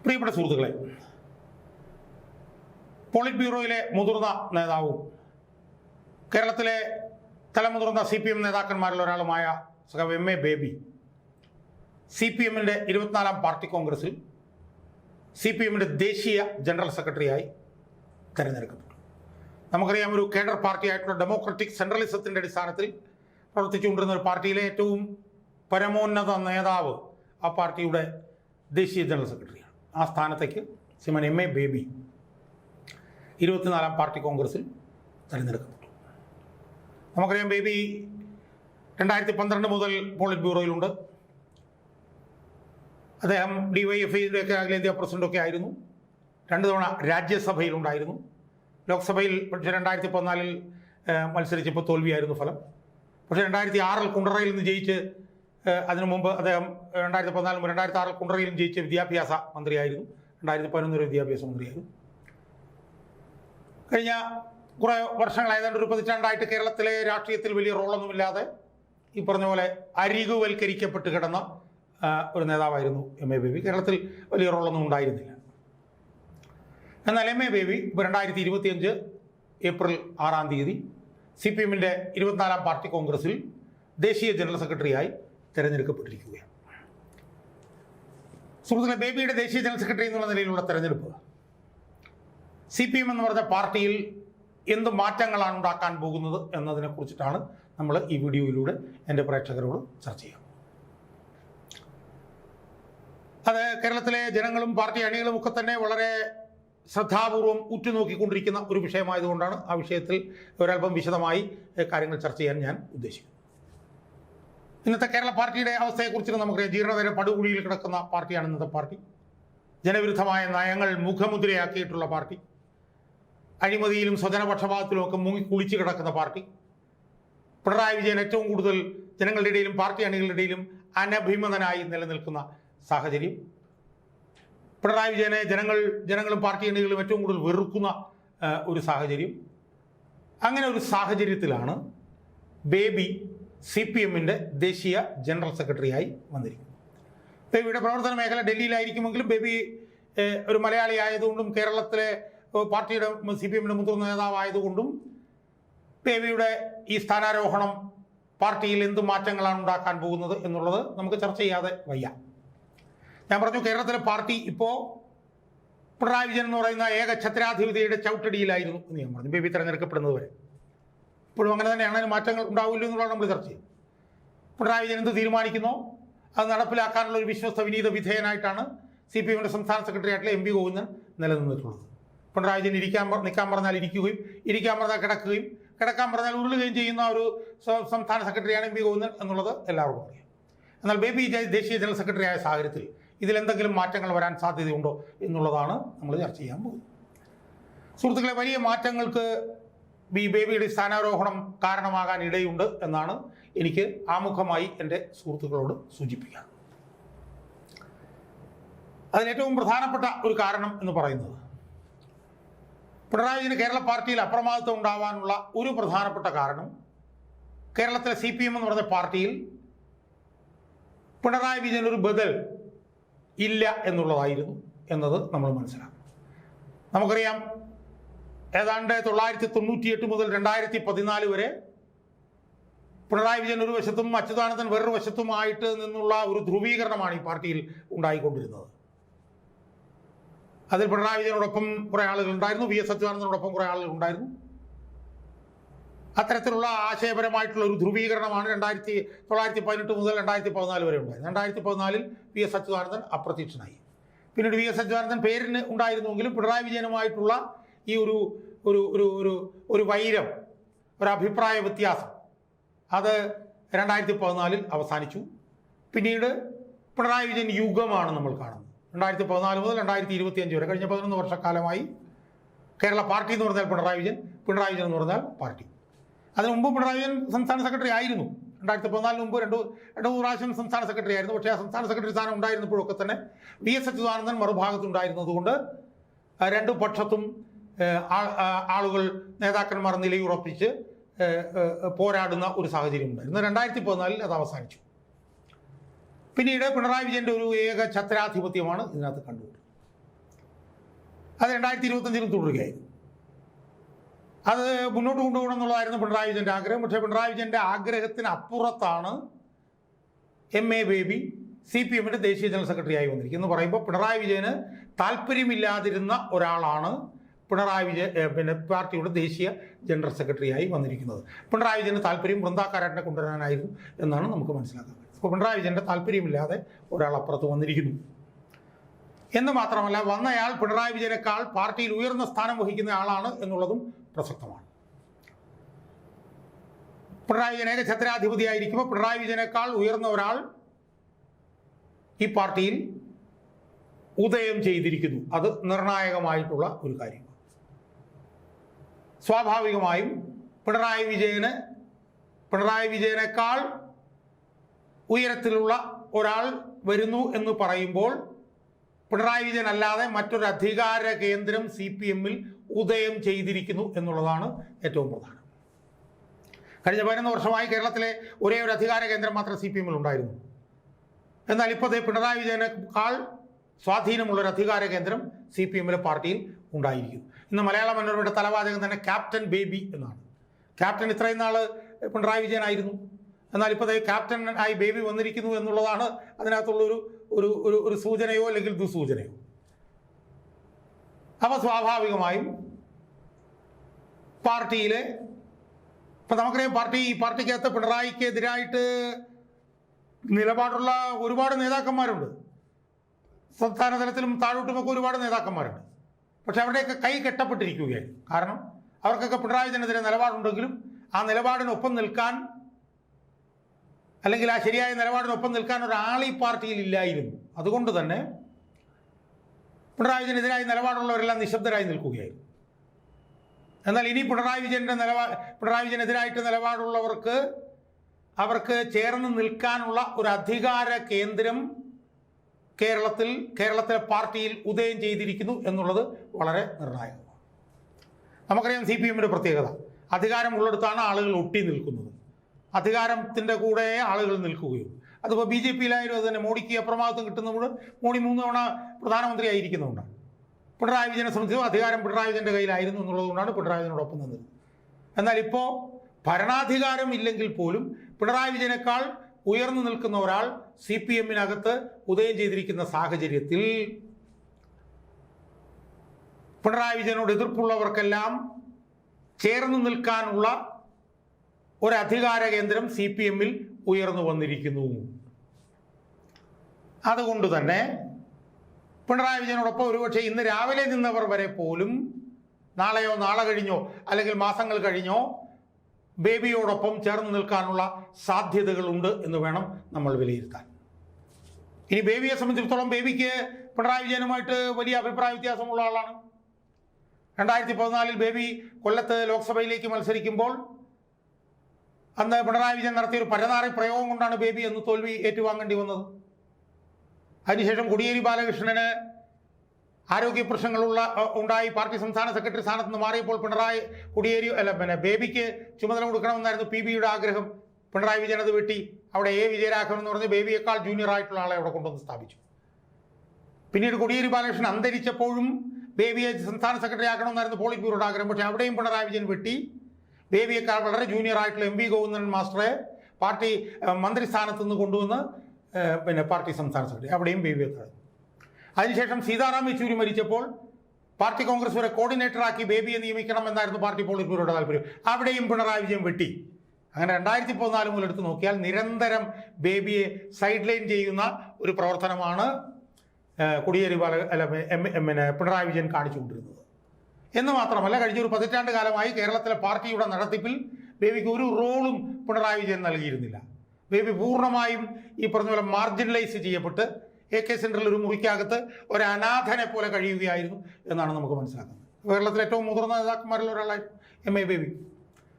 പ്രിയപ്പെട്ട സുഹൃത്തുക്കളെ പോളിറ്റ് ബ്യൂറോയിലെ മുതിർന്ന നേതാവും കേരളത്തിലെ തലമുതിർന്ന സി പി എം നേതാക്കന്മാരിൽ ഒരാളുമായ സഖാവ് M A Baby C P എമ്മിന്റെ ഇരുപത്തിനാലാം പാർട്ടി കോൺഗ്രസിൽ സി പി എമ്മിന്റെ ദേശീയ ജനറൽ സെക്രട്ടറിയായി തെരഞ്ഞെടുക്കപ്പെട്ടു. നമുക്കറിയാം ഒരു കേഡർ പാർട്ടിയായിട്ടുള്ള ഡെമോക്രറ്റിക് സെൻട്രലിസത്തിന്റെ അടിസ്ഥാനത്തിൽ പ്രവർത്തിച്ചുകൊണ്ടിരുന്ന ഒരു പാർട്ടിയിലെ ഏറ്റവും പരമോന്നത നേതാവ് ആ പാർട്ടിയുടെ ദേശീയ ജനറൽ സെക്രട്ടറിയാണ് ആ സ്ഥാനത്തേക്ക് ശ്രീമാൻ എം എ ബേബി ഇരുപത്തിനാലാം പാർട്ടി കോൺഗ്രസിൽ തിരഞ്ഞെടുക്കപ്പെട്ടു. നമുക്കറിയാം ബേബി രണ്ടായിരത്തി പന്ത്രണ്ട് മുതൽ പോളിറ്റ് ബ്യൂറോയിലുണ്ട്. അദ്ദേഹം ഡി വൈ എഫ് ഐയുടെ അഖിലേന്ത്യാ പ്രസിഡന്റൊക്കെ ആയിരുന്നു. രണ്ട് തവണ രാജ്യസഭയിലുണ്ടായിരുന്നു. ലോക്സഭയിൽ പക്ഷേ രണ്ടായിരത്തി പതിനാലിൽ മത്സരിച്ചപ്പോൾ തോൽവിയായിരുന്നു ഫലം. പക്ഷേ രണ്ടായിരത്തി ആറിൽ കുണ്ടറയിൽ നിന്ന് ജയിച്ച് അതിനു മുമ്പ് അദ്ദേഹം രണ്ടായിരത്തി മുതൽ രണ്ടായിരത്തി ആറ് കുണ്ടറയിലും ജയിച്ച വിദ്യാഭ്യാസ മന്ത്രിയായിരുന്നു. രണ്ടായിരത്തി പതിനൊന്നിൽ വിദ്യാഭ്യാസ മന്ത്രിയായിരുന്നു. കഴിഞ്ഞ കുറേ വർഷങ്ങൾ ഏതാണ്ട് ഒരു പതിറ്റാണ്ടായിട്ട് കേരളത്തിലെ രാഷ്ട്രീയത്തിൽ വലിയ റോളൊന്നുമില്ലാതെ ഈ പറഞ്ഞ പോലെ അരികുവൽക്കരിക്കപ്പെട്ട് കിടന്ന ഒരു നേതാവായിരുന്നു എം എ ബേബി കേരളത്തിൽ വലിയ റോളൊന്നും ഉണ്ടായിരുന്നില്ല. എന്നാൽ എം എ ബേബി ഇപ്പോൾ രണ്ടായിരത്തി ഇരുപത്തിയഞ്ച് ഏപ്രിൽ ആറാം തീയതി സി പി എമ്മിന്റെ ഇരുപത്തിനാലാം പാർട്ടി കോൺഗ്രസിൽ ദേശീയ ജനറൽ സെക്രട്ടറിയായി തിരഞ്ഞെടുക്കപ്പെട്ടിരിക്കുകയാണ്. സുഹൃത്തുക്കളെ ബേബിയുടെ ദേശീയ ജനറൽ സെക്രട്ടറി എന്നുള്ള നിലയിലുള്ള തെരഞ്ഞെടുപ്പ്. സി പി എം എന്ന് പറഞ്ഞ പാർട്ടിയിൽ എന്ത് മാറ്റങ്ങളാണ് ഉണ്ടാക്കാൻ പോകുന്നത് എന്നതിനെ കുറിച്ചിട്ടാണ് നമ്മൾ ഈ വീഡിയോയിലൂടെ എന്റെ പ്രേക്ഷകരോട് ചർച്ച ചെയ്യുക. അത് കേരളത്തിലെ ജനങ്ങളും പാർട്ടി അണികളും ഒക്കെ തന്നെ വളരെ ശ്രദ്ധാപൂർവം ഉറ്റുനോക്കിക്കൊണ്ടിരിക്കുന്ന ഒരു വിഷയമായതുകൊണ്ടാണ് ആ വിഷയത്തിൽ ഒരല്പം വിശദമായി കാര്യങ്ങൾ ചർച്ച ചെയ്യാൻ ഞാൻ ഉദ്ദേശിക്കുന്നത്. ഇന്നത്തെ കേരള പാർട്ടിയുടെ അവസ്ഥയെക്കുറിച്ച് നമുക്കറിയാം ജീർണതര പടുകുഴിയിൽ കിടക്കുന്ന പാർട്ടിയാണ് ഇന്നത്തെ പാർട്ടി. ജനവിരുദ്ധമായ നയങ്ങൾ മുഖമുദ്രയാക്കിയിട്ടുള്ള പാർട്ടി. അഴിമതിയിലും സ്വജനപക്ഷപാതത്തിലും ഒക്കെ മുങ്ങി കുളിച്ചു കിടക്കുന്ന പാർട്ടി. പിണറായി വിജയൻ ഏറ്റവും കൂടുതൽ ജനങ്ങളുടെ ഇടയിലും പാർട്ടി അണികളുടെ ഇടയിലും അനഭിമതനായി നിലനിൽക്കുന്ന സാഹചര്യം. പിണറായി വിജയനെ ജനങ്ങൾ ജനങ്ങളും പാർട്ടി അണികളും ഏറ്റവും കൂടുതൽ വെറുക്കുന്ന ഒരു സാഹചര്യം. അങ്ങനെ ഒരു സാഹചര്യത്തിലാണ് ബേബി സി പി എമ്മിന്റെ ദേശീയ ജനറൽ സെക്രട്ടറിയായി വന്നിരിക്കുന്നു. ബേബിയുടെ പ്രവർത്തന മേഖല ഡൽഹിയിലായിരിക്കുമെങ്കിലും ബേബി ഒരു മലയാളി ആയതുകൊണ്ടും കേരളത്തിലെ പാർട്ടിയുടെ സി പി എമ്മിന്റെ മുതിർന്ന നേതാവായതുകൊണ്ടും ബേബിയുടെ ഈ സ്ഥാനാരോഹണം പാർട്ടിയിൽ എന്ത് മാറ്റങ്ങളാണ് ഉണ്ടാക്കാൻ പോകുന്നത് എന്നുള്ളത് നമുക്ക് ചർച്ച ചെയ്യാതെ വയ്യ. ഞാൻ പറഞ്ഞു കേരളത്തിലെ പാർട്ടി ഇപ്പോൾ പിണറായി വിജയൻ എന്ന് പറയുന്ന ഏക ഛത്രാധിപതിയുടെ ചവിട്ടടിയിലായിരുന്നു എന്ന് ഞാൻ പറഞ്ഞു. ബേബി തിരഞ്ഞെടുക്കപ്പെടുന്നത് വരെ. ഇപ്പോഴും അങ്ങനെ തന്നെയാണ്. അതിന് മാറ്റങ്ങൾ ഉണ്ടാവില്ല എന്നുള്ളതാണ് നമ്മൾ ചർച്ച ചെയ്യുന്നത്. പിണറായി വിജയൻ എന്ത് തീരുമാനിക്കുന്നു? അത് നടപ്പിലാക്കാനുള്ള ഒരു വിശ്വസ്ത വിനീത വിധേയനായിട്ടാണ് സി പി എമ്മിന്റെ സംസ്ഥാന സെക്രട്ടറി ആയിട്ടുള്ള എം പി ഗോവിന്ദൻ നിലനിന്നിട്ടുള്ളത്. പിണറായി വിജയൻ ഇരിക്കാൻ നിൽക്കാൻ പറഞ്ഞാൽ ഇരിക്കുകയും ഇരിക്കാൻ പറഞ്ഞാൽ കിടക്കുകയും കിടക്കാൻ പറഞ്ഞാൽ ഉരുളുകയും ചെയ്യുന്ന ഒരു സംസ്ഥാന സെക്രട്ടറിയാണ് എം പി ഗോവിന്ദൻ എന്നുള്ളത് എല്ലാവർക്കും അറിയാം. എന്നാൽ ബേബി ദേശീയ ജനറൽ സെക്രട്ടറി ആയ സാഹചര്യത്തിൽ ഇതിലെന്തെങ്കിലും മാറ്റങ്ങൾ വരാൻ സാധ്യതയുണ്ടോ എന്നുള്ളതാണ് നമ്മൾ ചർച്ച ചെയ്യാൻ പോകുന്നത്. സുഹൃത്തുക്കളെ വലിയ മാറ്റങ്ങൾക്ക് ബി ബേബിയുടെ സ്ഥാനാരോഹണം കാരണമാകാൻ ഇടയുണ്ട് എന്നാണ് എനിക്ക് ആമുഖമായി എന്റെ സുഹൃത്തുക്കളോട് സൂചിപ്പിക്കുക. അതിലേറ്റവും പ്രധാനപ്പെട്ട ഒരു കാരണം എന്ന് പറയുന്നത് പിണറായി വിജയന് കേരള പാർട്ടിയിൽ അപ്രമാദിത്വം ഉണ്ടാവാനുള്ള ഒരു പ്രധാനപ്പെട്ട കാരണം കേരളത്തിലെ സി പി എം എന്ന് പറഞ്ഞ പാർട്ടിയിൽ പിണറായി വിജയൻ ഒരു ബദൽ ഇല്ല എന്നുള്ളതായിരുന്നു എന്നത് നമ്മൾ മനസ്സിലാക്കും. നമുക്കറിയാം ഏതാണ്ട് തൊള്ളായിരത്തി തൊണ്ണൂറ്റിയെട്ട് മുതൽ രണ്ടായിരത്തി പതിനാല് വരെ പിണറായി വിജയൻ ഒരു വശത്തും അച്യുതാനന്ദൻ വേറൊരു വശത്തുമായിട്ട് നിന്നുള്ള ഒരു ധ്രുവീകരണമാണ് ഈ പാർട്ടിയിൽ ഉണ്ടായിക്കൊണ്ടിരുന്നത്. അതിൽ പിണറായി വിജയനോടൊപ്പം കുറേ ആളുകൾ ഉണ്ടായിരുന്നു. വി എസ് അച്യുതാനന്ദനോടൊപ്പം കുറേ ആളുകൾ ഉണ്ടായിരുന്നു. അത്തരത്തിലുള്ള ആശയപരമായിട്ടുള്ള ഒരു ധ്രുവീകരണമാണ് രണ്ടായിരത്തി തൊള്ളായിരത്തി പതിനെട്ട് മുതൽ രണ്ടായിരത്തി പതിനാല് വരെ ഉണ്ടായത്. രണ്ടായിരത്തി പതിനാലിൽ വി എസ് അച്യുതാനന്ദൻ അപ്രത്യക്ഷനായി പിന്നീട് വി എസ് അച്യുതാനന്ദൻ പേരിന് ഉണ്ടായിരുന്നുവെങ്കിലും പിണറായി വിജയനുമായിട്ടുള്ള ഈ ഒരു ഒരു ഒരു ഒരു ഒരു വൈരം ഒരു അഭിപ്രായ വ്യത്യാസം. അത് രണ്ടായിരത്തി പതിനാലിൽ അവസാനിച്ചു. പിന്നീട് പിണറായി വിജയൻ യുഗമാണ് നമ്മൾ കാണുന്നത്. രണ്ടായിരത്തി പതിനാല് മുതൽ രണ്ടായിരത്തി ഇരുപത്തി അഞ്ച് വരെ കഴിഞ്ഞ പതിനൊന്ന് വർഷക്കാലമായി കേരള പാർട്ടി എന്ന് പറഞ്ഞാൽ പിണറായി വിജയൻ പിണറായി വിജയൻ എന്ന് പറഞ്ഞാൽ പാർട്ടി. അതിനു മുമ്പ് പിണറായി വിജയൻ സംസ്ഥാന സെക്രട്ടറി ആയിരുന്നു. രണ്ടായിരത്തി പതിനാലിന് മുമ്പ് രണ്ട് രണ്ട് മൂന്ന് പ്രാവശ്യം സംസ്ഥാന സെക്രട്ടറി ആയിരുന്നു. പക്ഷേ ആ സംസ്ഥാന സെക്രട്ടറി സ്ഥാനം ഉണ്ടായിരുന്നപ്പോഴൊക്കെ തന്നെ വി എസ് അച്യുതാനന്ദൻ മറുഭാഗത്തുണ്ടായിരുന്നതുകൊണ്ട് രണ്ടു പക്ഷത്തും ആളുകൾ നേതാക്കന്മാർ നിലയുറപ്പിച്ച് പോരാടുന്ന ഒരു സാഹചര്യം ഉണ്ടായിരുന്നു രണ്ടായിരത്തി പതിനാലിൽ അത് അവസാനിച്ചു. പിന്നീട് പിണറായി വിജയന്റെ ഒരു ഏക ഛത്രാധിപത്യമാണ് ഇതിനകത്ത് കണ്ടുപിടിച്ചത് അത് രണ്ടായിരത്തി ഇരുപത്തഞ്ചിലും തുടരുകയായിരുന്നു. അത് മുന്നോട്ട് കൊണ്ടുപോകണം എന്നുള്ളതായിരുന്നു പിണറായി വിജയന്റെ ആഗ്രഹം. പക്ഷേ പിണറായി വിജയന്റെ ആഗ്രഹത്തിന് അപ്പുറത്താണ് M A Baby C P എമ്മിന്റെ ദേശീയ ജനറൽ സെക്രട്ടറി ആയി വന്നിരിക്കുന്നത്. എന്ന് പറയുമ്പോൾ പിണറായി വിജയന് താല്പര്യമില്ലാതിരുന്ന ഒരാളാണ് പിണറായി വിജയ പിന്നെ പാർട്ടിയുടെ ദേശീയ ജനറൽ സെക്രട്ടറി ആയി വന്നിരിക്കുന്നത്. പിണറായി വിജയന് താല്പര്യം വൃന്ദാക്കാരാട്ടിനെ കൊണ്ടുവരാനായിരുന്നു എന്നാണ് നമുക്ക് മനസ്സിലാക്കാൻ അപ്പോൾ പിണറായി വിജയന്റെ താല്പര്യമില്ലാതെ ഒരാൾ അപ്പുറത്ത് വന്നിരിക്കുന്നു. എന്ന് മാത്രമല്ല വന്നയാൾ പിണറായി വിജയനേക്കാൾ പാർട്ടിയിൽ ഉയർന്ന സ്ഥാനം വഹിക്കുന്ന ആളാണ് എന്നുള്ളതും പ്രസക്തമാണ്. പിണറായി വിജയൻ ഏകഛത്രാധിപതിയായിരിക്കുമ്പോൾ പിണറായി വിജയനേക്കാൾ ഉയർന്ന ഒരാൾ ഈ പാർട്ടിയിൽ ഉദയം ചെയ്തിരിക്കുന്നു. അത് നിർണായകമായിട്ടുള്ള ഒരു കാര്യമാണ്. സ്വാഭാവികമായും പിണറായി വിജയന് പിണറായി വിജയനേക്കാൾ ഉയരത്തിലുള്ള ഒരാൾ വരുന്നു എന്ന് പറയുമ്പോൾ പിണറായി വിജയൻ അല്ലാതെ മറ്റൊരു അധികാര കേന്ദ്രം സി പി എമ്മിൽ ഉദയം ചെയ്തിരിക്കുന്നു എന്നുള്ളതാണ് ഏറ്റവും പ്രധാനം. കഴിഞ്ഞ പതിനൊന്ന് വർഷമായി കേരളത്തിലെ ഒരേ ഒരു അധികാര കേന്ദ്രം മാത്രം സി പി എമ്മിൽ ഉണ്ടായിരുന്നു. എന്നാൽ ഇപ്പോൾ പിണറായി വിജയനേക്കാൾ സ്വാധീനമുള്ള ഒരു അധികാര കേന്ദ്രം സി പി എമ്മിലെ പാർട്ടിയിൽ ഉണ്ടായിരിക്കും. ഇന്ന് മലയാള മനോരമയുടെ തലവാചകം തന്നെ ക്യാപ്റ്റൻ ബേബി എന്നാണ്. ക്യാപ്റ്റൻ ഇത്രയും നാൾ പിണറായി വിജയനായിരുന്നു. എന്നാൽ ഇപ്പോൾ ക്യാപ്റ്റൻ ആയി ബേബി വന്നിരിക്കുന്നു എന്നുള്ളതാണ് അതിനകത്തുള്ളൊരു ഒരു ഒരു ഒരു സൂചനയോ അല്ലെങ്കിൽ ദുസൂചനയോ. അപ്പോൾ സ്വാഭാവികമായും പാർട്ടിയിലെ ഇപ്പം നമുക്കറിയാം പാർട്ടി ഈ പാർട്ടിക്കകത്ത് പിണറായിക്കെതിരായിട്ട് നിലപാടുള്ള ഒരുപാട് നേതാക്കന്മാരുണ്ട്. സംസ്ഥാന തലത്തിലും താഴോട്ടുമൊക്കെ ഒരുപാട് നേതാക്കന്മാരുണ്ട്. പക്ഷെ അവരുടെയൊക്കെ കൈ കെട്ടപ്പെട്ടിരിക്കുകയായി കാരണം അവർക്കൊക്കെ പിണറായി വിജയനെതിരെ നിലപാടുണ്ടെങ്കിലും ആ നിലപാടിനൊപ്പം നിൽക്കാൻ അല്ലെങ്കിൽ ആ ശരിയായ നിലപാടിനൊപ്പം നിൽക്കാൻ ഒരാൾ ഈ പാർട്ടിയിൽ ഇല്ലായിരുന്നു. അതുകൊണ്ട് തന്നെ പിണറായി വിജയനെതിരായി നിലപാടുള്ളവരെല്ലാം നിശബ്ദരായി നിൽക്കുകയായിരുന്നു. എന്നാൽ ഇനി പിണറായി വിജയന്റെ നിലപാ പിണറായി വിജയനെതിരായിട്ട് നിലപാടുള്ളവർക്ക് അവർക്ക് ചേർന്ന് നിൽക്കാനുള്ള ഒരു അധികാര കേന്ദ്രം കേരളത്തിൽ കേരളത്തിലെ പാർട്ടിയിൽ ഉദയം ചെയ്തിരിക്കുന്നു എന്നുള്ളത് വളരെ നിർണായകമാണ്. നമുക്കറിയാം സി പി എമ്മിന്റെ പ്രത്യേകത. അധികാരമുള്ളിടത്താണ് ആളുകൾ ഒട്ടി നിൽക്കുന്നത്. അധികാരത്തിന്റെ കൂടെ ആളുകൾ നിൽക്കുകയും അതിപ്പോൾ ബി ജെ പിയിലായാലും അത് തന്നെ മോഡിക്ക് അപ്രമാദിത്വം കിട്ടുന്നതുകൊണ്ട് മോഡി മൂന്ന് തവണ പ്രധാനമന്ത്രി ആയിരിക്കുന്നതുകൊണ്ടാണ്. പിണറായി വിജയനെ സംബന്ധിച്ചു അധികാരം പിണറായി വിജയന്റെ കയ്യിലായിരുന്നു എന്നുള്ളതുകൊണ്ടാണ് പിണറായി വിജയനോടൊപ്പം നിന്നത്. എന്നാൽ ഇപ്പോൾ ഭരണാധികാരം ഇല്ലെങ്കിൽ പോലും പിണറായി വിജയനേക്കാൾ ഉയർന്നു നിൽക്കുന്ന ഒരാൾ സി പി എമ്മിനകത്ത് ഉദയം ചെയ്തിരിക്കുന്ന സാഹചര്യത്തിൽ പിണറായി വിജയനോട് എതിർപ്പുള്ളവർക്കെല്ലാം ചേർന്ന് നിൽക്കാനുള്ള ഒരു അധികാര കേന്ദ്രം സി പി എമ്മിൽ ഉയർന്നു വന്നിരിക്കുന്നു. അതുകൊണ്ട് തന്നെ പിണറായി വിജയനോടൊപ്പം ഒരുപക്ഷെ ഇന്ന് രാവിലെ നിന്നവർ വരെ പോലും നാളെയോ നാളെ കഴിഞ്ഞോ അല്ലെങ്കിൽ മാസങ്ങൾ കഴിഞ്ഞോ ബേബിയോടൊപ്പം ചേർന്ന് നിൽക്കാനുള്ള സാധ്യതകളുണ്ട് എന്ന് വേണം നമ്മൾ വിലയിരുത്താൻ. ഇനി ബേബിയെ സംബന്ധിച്ചിടത്തോളം ബേബിക്ക് പിണറായി വിജയനുമായിട്ട് വലിയ അഭിപ്രായ വ്യത്യാസമുള്ള ആളാണ്. രണ്ടായിരത്തി പതിനാലിൽ ബേബി കൊല്ലത്ത് ലോക്സഭയിലേക്ക് മത്സരിക്കുമ്പോൾ അന്ന് പിണറായി വിജയൻ നടത്തിയൊരു പരനാറി പ്രയോഗം കൊണ്ടാണ് ബേബി എന്ന് തോൽവി ഏറ്റുവാങ്ങേണ്ടി വന്നത്. അതിനുശേഷം കോടിയേരി ബാലകൃഷ്ണന് ആരോഗ്യ പ്രശ്നങ്ങളുള്ള ഉണ്ടായി. പാർട്ടി സംസ്ഥാന സെക്രട്ടറി സ്ഥാനത്ത് നിന്ന് മാറിയപ്പോൾ പിണറായി കുടിയേരി അല്ല പിന്നെ ബേബിക്ക് ചുമതല കൊടുക്കണമെന്നായിരുന്നു പി ബിയുടെ ആഗ്രഹം. പിണറായി വിജയൻ അത് വെട്ടി. അവിടെ എ വിജയരാഘവൻ എന്ന് പറഞ്ഞ് ബേബിയേക്കാൾ ജൂനിയർ ആയിട്ടുള്ള ആളെ അവിടെ കൊണ്ടുവന്ന് സ്ഥാപിച്ചു. പിന്നീട് കൊടിയേരി ബാലകൃഷ്ണൻ അന്തരിച്ചപ്പോഴും ബേബിയെ സംസ്ഥാന സെക്രട്ടറി ആക്കണമെന്നായിരുന്നു പോളിറ്റ് ബ്യൂറോയുടെ ആഗ്രഹം. പക്ഷേ അവിടെയും പിണറായി വിജയൻ വെട്ടി. ബേബിയേക്കാൾ വളരെ ജൂനിയർ ആയിട്ടുള്ള എം വി ഗോവിന്ദൻ മാസ്റ്ററെ പാർട്ടി മന്ത്രി മന്ത്രിസ്ഥാനത്ത് നിന്ന് കൊണ്ടുവന്ന് പിന്നെ പാർട്ടി സംസ്ഥാന സെക്രട്ടറി. അവിടെയും ബേബിയെ തടഞ്ഞു അതിനുശേഷം സീതാറാം യെച്ചൂരി മരിച്ചപ്പോൾ പാർട്ടി കോൺഗ്രസ് വരെ കോർഡിനേറ്ററാക്കി ബേബിയെ നിയമിക്കണം എന്നായിരുന്നു പാർട്ടി പോളിറ്റ് ബ്യൂറോയുടെ താല്പര്യം. അവിടെയും പിണറായി വിജയൻ വെട്ടി. അങ്ങനെ രണ്ടായിരത്തി പതിനാല് മുതൽ എടുത്ത് നോക്കിയാൽ നിരന്തരം ബേബിയെ സൈഡ് ലൈൻ ചെയ്യുന്ന ഒരു പ്രവർത്തനമാണ് കൊടിയേരി ബാല അല്ല പിന്നെ പിണറായി വിജയൻ കാണിച്ചുകൊണ്ടിരുന്നത് എന്ന് മാത്രമല്ല കഴിഞ്ഞ ഒരു പതിറ്റാണ്ട് കാലമായി കേരളത്തിലെ പാർട്ടിയുടെ നടത്തിപ്പിൽ ബേബിക്ക് ഒരു റോളും പിണറായി വിജയൻ നൽകിയിരുന്നില്ല. ബേബി പൂർണമായും ഈ പറഞ്ഞ പോലെ മാർജിനലൈസ് ചെയ്യപ്പെട്ട് എ കെ സെന്ററിൽ ഒരു മുറിക്കകത്ത് ഒരു അനാഥനെ പോലെ കഴിയുകയായിരുന്നു എന്നാണ് നമുക്ക് മനസ്സിലാക്കുന്നത്. കേരളത്തിലെ ഏറ്റവും മുതിർന്ന നേതാക്കന്മാരിൽ ഒരാളായി എം എ ബേബി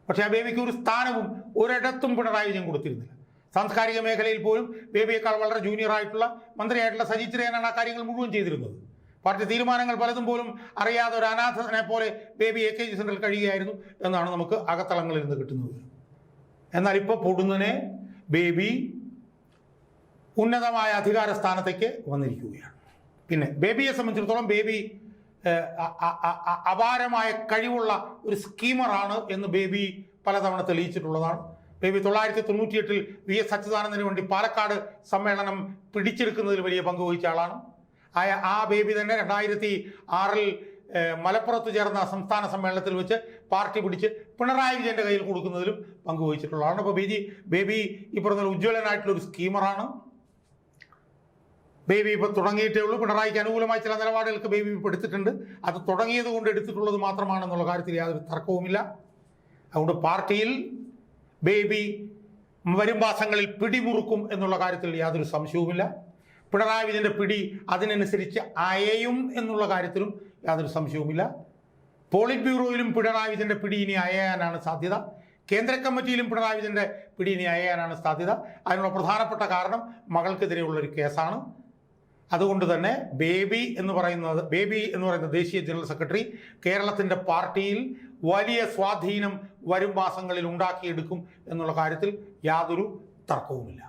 പക്ഷേ ആ ബേബിക്ക് ഒരു സ്ഥാനവും ഒരിടത്തും പിണറായി വിജയൻ കൊടുത്തിരുന്നില്ല. സാംസ്കാരിക മേഖലയിൽ പോലും ബേബിയേക്കാൾ വളരെ ജൂനിയർ ആയിട്ടുള്ള മന്ത്രിയായിട്ടുള്ള സജി ചെറിയാനാണ് ആ കാര്യങ്ങൾ മുഴുവൻ ചെയ്തിരുന്നത്. പാർട്ടി തീരുമാനങ്ങൾ പലതും പോലും അറിയാതെ ഒരു അനാഥനെ പോലെ ബേബി എ കെ ജി സെന്ററിൽ കഴിയുകയായിരുന്നു എന്നാണ് നമുക്ക് അകത്തളങ്ങളിൽ നിന്ന് കിട്ടുന്നത്. എന്നാൽ ഇപ്പോൾ പൊടുന്നനെ ബേബി ഉന്നതമായ അധികാര സ്ഥാനത്തേക്ക് വന്നിരിക്കുകയാണ്. പിന്നെ ബേബിയെ സംബന്ധിച്ചിടത്തോളം ബേബി അപാരമായ കഴിവുള്ള ഒരു സ്കീമറാണ് എന്ന് ബേബി പലതവണ തെളിയിച്ചിട്ടുള്ളതാണ്. ബേബി തൊള്ളായിരത്തി തൊണ്ണൂറ്റിയെട്ടിൽ വി എസ് അച്യുതാനന്ദന് വേണ്ടി പാലക്കാട് സമ്മേളനം പിടിച്ചെടുക്കുന്നതിൽ വലിയ പങ്ക് വഹിച്ച ആളാണ് ആ ആ ബേബി തന്നെ രണ്ടായിരത്തി ആറിൽ മലപ്പുറത്ത് ചേർന്ന സംസ്ഥാന സമ്മേളനത്തിൽ വെച്ച് പാർട്ടി പിടിച്ച് പിണറായി വിജയന്റെ കയ്യിൽ കൊടുക്കുന്നതിലും പങ്കുവഹിച്ചിട്ടുള്ളതാണ് അപ്പോൾ ബേബി ബേബി ഈ പറഞ്ഞ ഒരു സ്കീമറാണ്. ബേബി ഇപ്പൊ തുടങ്ങിയിട്ടേ ഉള്ളൂ. പിണറായിക്ക് അനുകൂലമായ ചില നിലപാടുകൾക്ക് ബേബി ഇപ്പോൾ എടുത്തിട്ടുണ്ട് അത് തുടങ്ങിയത് കൊണ്ട് എടുത്തിട്ടുള്ളത് മാത്രമാണെന്നുള്ള കാര്യത്തിൽ യാതൊരു തർക്കവുമില്ല. അതുകൊണ്ട് പാർട്ടിയിൽ ബേബി വരും മാസങ്ങളിൽ പിടിമുറുക്കും എന്നുള്ള കാര്യത്തിൽ യാതൊരു സംശയവുമില്ല. പിണറായി വിജയന്റെ പിടി അതിനനുസരിച്ച് അയയും എന്നുള്ള കാര്യത്തിലും യാതൊരു സംശയവുമില്ല. പോളിറ്റ് ബ്യൂറോയിലും പിണറായി വിജയന്റെ പിടി ഇനി അയയാനാണ് സാധ്യത. കേന്ദ്ര കമ്മിറ്റിയിലും പിണറായി വിജയന്റെ പിടി ഇനി അയയാനാണ് സാധ്യത. അതിനുള്ള പ്രധാനപ്പെട്ട കാരണം മകൾക്കെതിരെയുള്ളൊരു കേസാണ്. അതുകൊണ്ട് തന്നെ ബേബി എന്ന് പറയുന്നത് ബേബി എന്ന് പറയുന്ന ദേശീയ ജനറൽ സെക്രട്ടറി കേരളത്തിന്റെ പാർട്ടിയിൽ വലിയ സ്വാധീനം വരും മാസങ്ങളിൽ ഉണ്ടാക്കിയെടുക്കും എന്നുള്ള കാര്യത്തിൽ യാതൊരു തർക്കവുമില്ല.